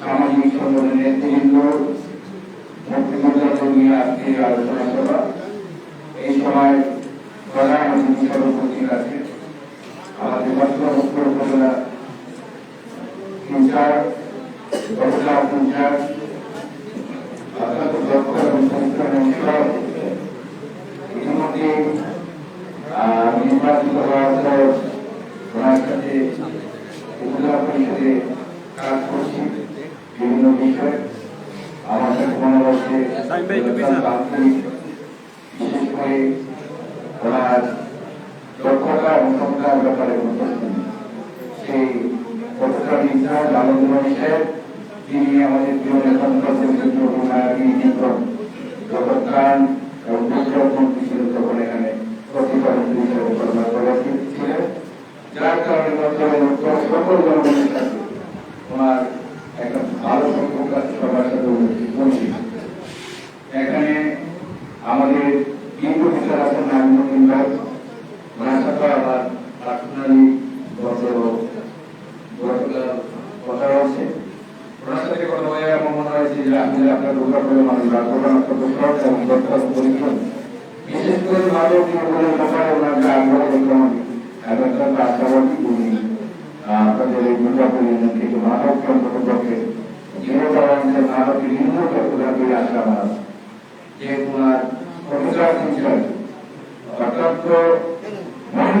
সামাজিক সংগঠনের নেতৃবৃন্দ মুক্তিযোদ্ধা নিয়ে আজকে আলোচনা সভা। এই সময় প্রধান অতিথি উপস্থিত আছে আমাদের বর্তমান উপজেলা ইনচার্জ উপজেলা ইনচার্জ অত্যন্ত দক্ষ এবং পরিশ্রমী অংশ ইতিমধ্যে নির্বাচিত হওয়ার পর ওনার সাথে উপজেলা পরিষদে কাজ করছি বিভিন্ন বিষয়ে আমার কাছে মনে হচ্ছে ওনার দক্ষতা এবং ক্ষমতার ব্যাপারে সেই পত্রিকা ইনচার্জ আনন্দমণি সাহেব তিনি আমাদের প্রিয় নেতা প্রতিনিধিত্ব নায়কী দীপক যখন খান এবং গুজরাট মন্ত্রী ছিলেন তখন এখানে প্রতিপালন হিসেবে কর্মরত ছিলেন যার কারণে বর্তমানে উত্তর সকল জনগণের সাথে ওনার একটা ভালো সম্পর্ক আছে সবার সাথে পরিচিত এখানে আমাদের হিন্দু বিচার আছেন নারায়ণ ভাই ওনার সাথে আবার পার্সোনালি গত গতকাল কথা হচ্ছে ওনার সাথে কথা হয়ে আমার মনে হয়েছে যে আপনি যে আপনার দুর্গা করে মানুষ রাখবেন অত্যন্ত সহজ এবং দক্ষতা পরিশ্রম বিশেষ করে মাদক নির্মূলের ব্যাপারে ওনার যে আগ্রহ দেখলাম আমি এবং অত্যন্ত আশাবাদী উনি আহ, আপনাদের এই দুর্গা পরিবার থেকে মাদক অন্ততপক্ষে জিরো টলারেন্সের মাদকের নির্মূল করতে করে আসা আমার আছে। যেহেতু ওনার প্রফেসর ছিলেন অত্যন্ত মনে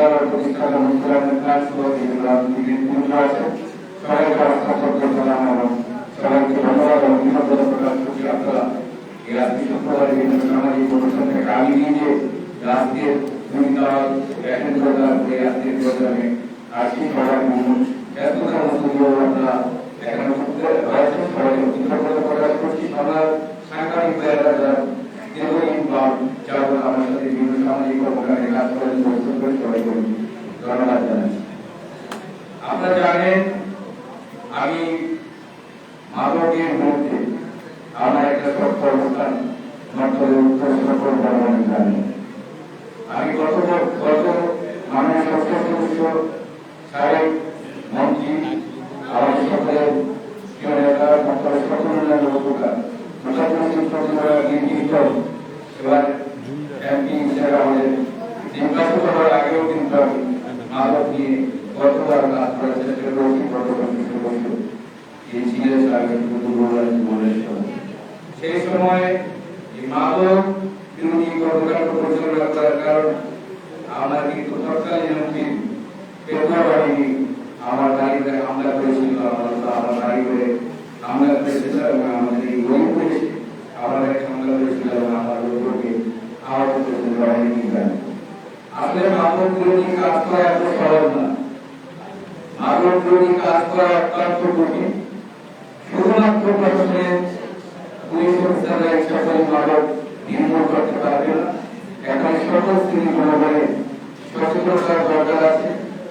মুখ্যমন্ত্রী প্রতিষ্ঠাতা মুখ্যমন্ত্রীর কাজ সহ বিভিন্ন রাজনীতির পুরুষ আছে সবাইকে অসংখ্য সালাম এবং সবাইকে ধন্যবাদ এবং কৃতজ্ঞতা প্রকাশ করছি আপনারা এই আজকে শুক্রবারে বিভিন্ন সামাজিক অনুষ্ঠান থেকে আগে নিয়ে যে আজকের দুই দল অ্যাটেন্ড করলাম এই আজকের প্রোগ্রামে আসি সবাই এতটা মতো আপনারা এখানে করতে হয়েছে সবাইকে কৃতজ্ঞতা প্রকাশ করছি সবার সাংবাদিক ভাইয়েরা যারা দীর্ঘদিন বা যারা আমার সাথে বিভিন্ন সামাজিক কর্মকাণ্ডে কাজ করেন পরিশ্রম করে সবাইকে ধন্যবাদ জানাচ্ছি আপনারা জানেন আমি মাদকের মধ্যে আমার একটা শক্ত অবস্থান উত্তর সকল জনগণ জানি। আমি গত গত মাননীয় সদস্য সাহেব মন্ত্রী, আমার সকলের সকলের সকল উন্নয়নের উপকার প্রতিভারা নির্মিত এবার এমপি হিসেবে আমাদের নির্বাচিত হওয়ার আগেও কিন্তু আমি মাদক নিয়ে গতবার কাজ করেছে সেটা রক্ষী প্রটোকল কিছু বলতো এই সিরিয়াস আগে কিন্তু বলেছিল সেই সময় এই মাদক বিরোধী কর্মকাণ্ড পরিচালনা করার কারণ আমরা কিন্তু তৎকালীন এমপি ফেব্রুয়ারি গাড়িতে হামলা করেছিল আমার আমার করে হামলা করেছিল আমাদের এই ওই পুলিশ আমাদের হামলা করেছিল আমার লোককে আহত করেছিল বাহিনী আসলে মাদক বিরোধী কাজ করা এত সহজ না। মাদক বিরোধী কাজ করা অত্যন্ত কঠিন। শুধুমাত্র প্রথমে পুলিশ অফিসাররা এই সকল মাদক নির্মূল করতে পারবে না। এখন সকল শ্রেণি জনগণের সচেতনতার দরকার আছে।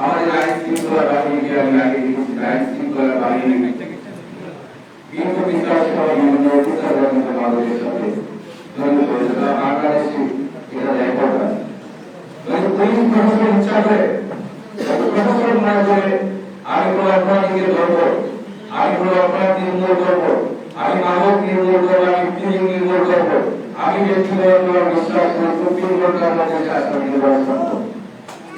আমাদের আইন শৃঙ্খলা আমি আগে দেখেছি আইন শৃঙ্খলা কিন্তু মাদকের সাথে বাংলাদেশে এটা রেকর্ড আছে পুলিশ প্রশাসন ইচ্ছা প্রশাসন না করে আমি ধরবো আমি নির্মূল করব আমি করব ব্যক্তিগত বিশ্বাস করে প্রতিদিন ঘণ্টা আমাদের কাছে ব্যবস্থা করব।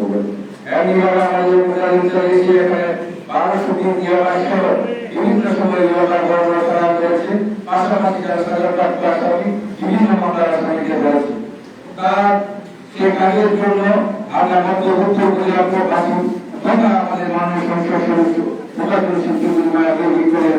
বলে এমনিভাবে আমাদের উপজাতি চলেছে এখানে বারোশো দিন ইয়াবা সহ বিভিন্ন সময় ইয়াবার বর্ণনা করা হয়েছে পাশাপাশি যারা সাজাপ্রাপ্ত আসামি বিভিন্ন মামলার আসামিকে ধরেছে তার সে কাজের জন্য আমরা মধ্যবর্ত উপজেলা প্রবাসী তথা আমাদের মাননীয় সংসদ সদস্য মোটামুটি শিল্পী মায়াকে বিজ্ঞানের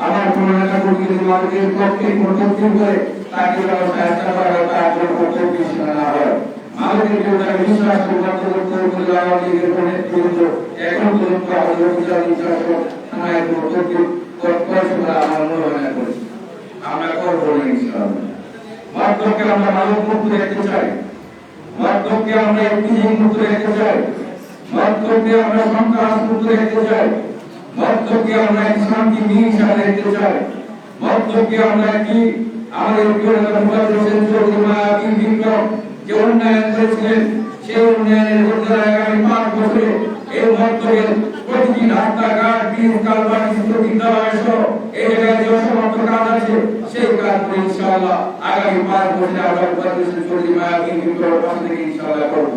আমার কোন নেতা কর্মী যদি মানবের পক্ষে প্রযুক্তি করে তাকে সাহায্য করা হয় তার হয়। বিশ্বাস আমার হয় আমরা করব আমরা রাখতে চাই। চাই আমরা সন্ত্রাস মুক্ত রাখতে চাই। মাধ্যমকে আমরা একটি শান্তি মিহিংসা রাখতে চাই মাধ্যমকে আমরা একটি আমাদের যে উন্নয়ন সেই উন্নয়নের মধ্যে আগামী পাঁচ বছরে এই মধ্যের প্রতিটি রাস্তাঘাট করব।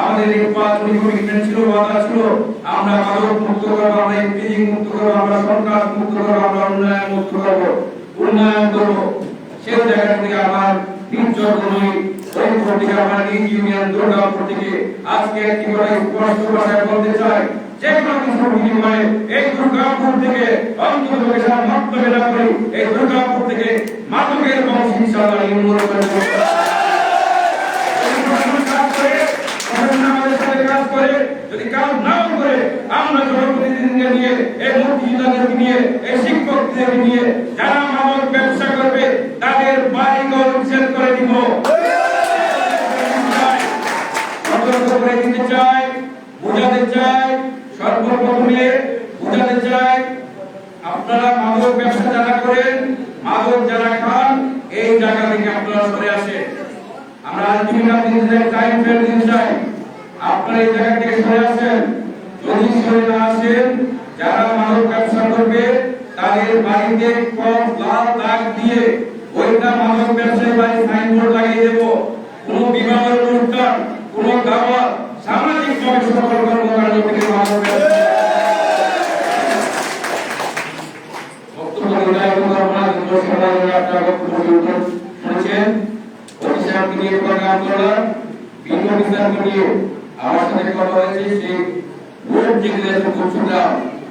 আমাদের এই পাঁচটি কমিটমেন্ট ছিল ওয়াদা ছিল আমরা মাদক মুক্ত করব আমরা এমপিজি মুক্ত করব আমরা সরকার মুক্ত করব আমরা উন্নয়ন মুক্ত করব। উন্নয়ন করব। সেই জায়গা থেকে আমার তিন চর্মই রংপুর থেকে আমার নিজ ইউনিয়ন দুর্গাপুর থেকে আজকে একটি করে স্পষ্ট ভাষায় বলতে চাই যে কোনো কিছুর বিনিময়ে এই দুর্গাপুর থেকে অন্তত সারা মন্তব্য না করি, এই দুর্গাপুর থেকে মাদকের বংশ ইনশাআল্লাহ নির্মূল করে যদি কাজ জনপ্রতিনিধিদের নিয়ে, এই চাই আপনারা মাদক ব্যবসা যারা করেন, মাদক যারা এই জায়গা থেকে আপনারা সরে আসেন। আমরা দিতে টাইম ফ্রেম দিতে চাই। আপনারা এই জায়গা থেকে সরে আসেন। যদি সরে না আসেন, যারা মানব ব্যবসা করবে, তাদের বাড়িতে কম লাল দাগ দিয়ে ওইটা মাদক ব্যবসায়ী বাড়ি সাইনবোর্ড লাগিয়ে দেব কোন বিবাহ অনুষ্ঠান কোন দাওয়াত সামাজিক ভাবে সকল কর্মকাণ্ড থেকে মাদক ব্যবসা বক্তব্য দেওয়ার জন্য আপনার সুন্দর সবাই আপনার বক্তব্য দিয়েছেন শুনেছেন অফিসারকে নিয়ে প্রোগ্রাম করা ভিন্ন অফিসারকে নিয়ে আমার সাথে কথা হয়েছে যে ভোট যেগুলো আছে কচুরা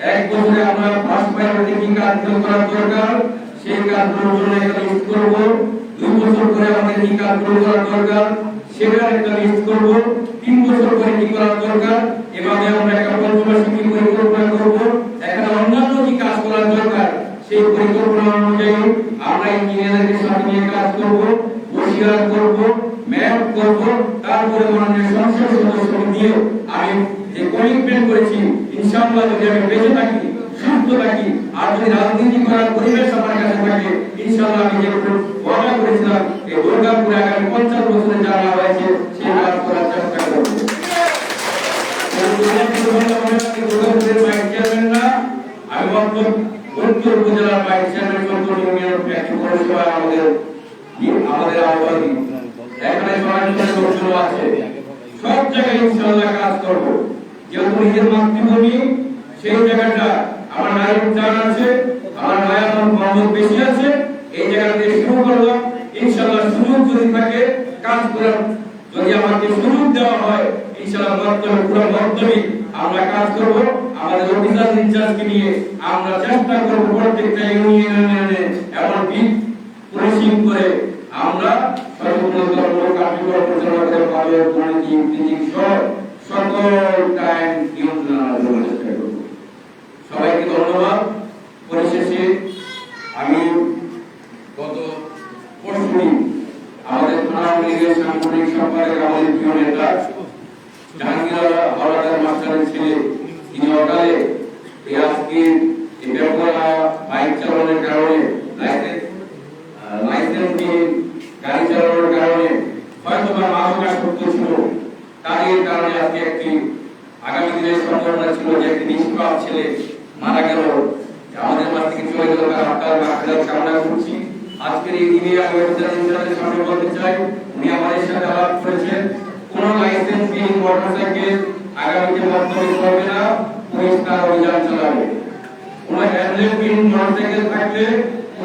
এক বছরে আমরা ফার্স্ট প্রায়োরিটি কি কাজগুলো করার দরকার, সেই কাজগুলোর জন্য একটা লিস্ট করব। দুই বছর করে আমাদের কি কাজ শুরু করা দরকার সেটার একটা লিস্ট করব। তিন বছর করে কি করা দরকার, এভাবে আমরা একটা পঞ্চবার্ষিকী পরিকল্পনা করব। এখানে অন্যান্য কি কাজ করা দরকার, সেই পরিকল্পনা অনুযায়ী আমরা ইঞ্জিনিয়ারদের সাথে নিয়ে কাজ করব বসিয়ার করব ম্যাপ করব তারপরে মাননীয় সংসদ সদস্যকে দিয়ে আমি যে কমিটমেন্ট করেছি ইনশাআল্লাহ যদি আমি বেঁচে থাকি সুস্থ থাকি আর যদি রাজনীতি করার পরিবেশ আমার কাছে থাকে ইনশাআল্লাহ আমি যেরকম ওয়াদা করেছিলাম এই দুর্গাপুরে আগামী পঞ্চাশ বছরে যারা হয়েছে সেই কাজ করার চেষ্টা করব দুর্গাপুরের ভাইস চেয়ারম্যান না আমি বর্তমান উপজেলার ভাইস চেয়ারম্যান চন্দ্র ইউনিয়ন একটি পৌরসভা আমাদের আমাদের আহ্বানী। এখানে সরাসরি লোকজন আছে। সব জায়গায় ইনশাআল্লাহ কাজ করব। যেহেতু নিজের মাতৃভূমি, সেই জায়গাটা আমার নারীর চান আছে, আমার মায়া মোহাম্মদ বেশি আছে, এই জায়গাতে শুরু করলাম। ইনশাআল্লাহ সুযোগ যদি থাকে, কাজ করার যদি আমাকে সুযোগ দেওয়া হয়, ইনশাআল্লাহ মর্তবে পুরো মর্তবে আমরা কাজ করব। আমাদের অফিসার ইনচার্জকে নিয়ে আমরা চেষ্টা করব প্রত্যেকটা ইউনিয়নে এমন বিট পুলিশিং করে আমরা সর্বপ্রথম কার্যক্রম পরিচালনা করে পাবে সকল টাইম নিয়ন্ত্রণ আনার জন্য চেষ্টা করব সবাইকে ধন্যবাদ পরিশেষে আমি গত পরশুদিন আমাদের থানা আওয়ামী লীগের সাংগঠনিক সম্পাদক আমাদের প্রিয় নেতা জাহাঙ্গীর হাওলাদার মাস্টারের ছেলে তিনি অকালে এই আজকে এই বেপরা বাইক চালানোর কারণে লাইসেন্স লাইসেন্সবিহীন গাড়ি চালানোর কারণে হয়তো বা মাদকাসক্ত ছিল তাদের কারণে আজকে একটি আগামী দিনের সম্ভাবনা ছিল যে একটি নিষ্পাপ ছেলে মারা গেল। আমাদের মাঝ থেকে চলে গেল তার আত্মার মাফিরাত কামনা করছি। আজকের এই দিনে আমি বলতে চাই, উনি আমাদের সাথে আলাপ করেছেন। কোন মোটরসাইকেল আগামীতে বর্তমানে চলবে না পরিষ্কার অভিযান চালাবে। কোন মোটরসাইকেল থাকলে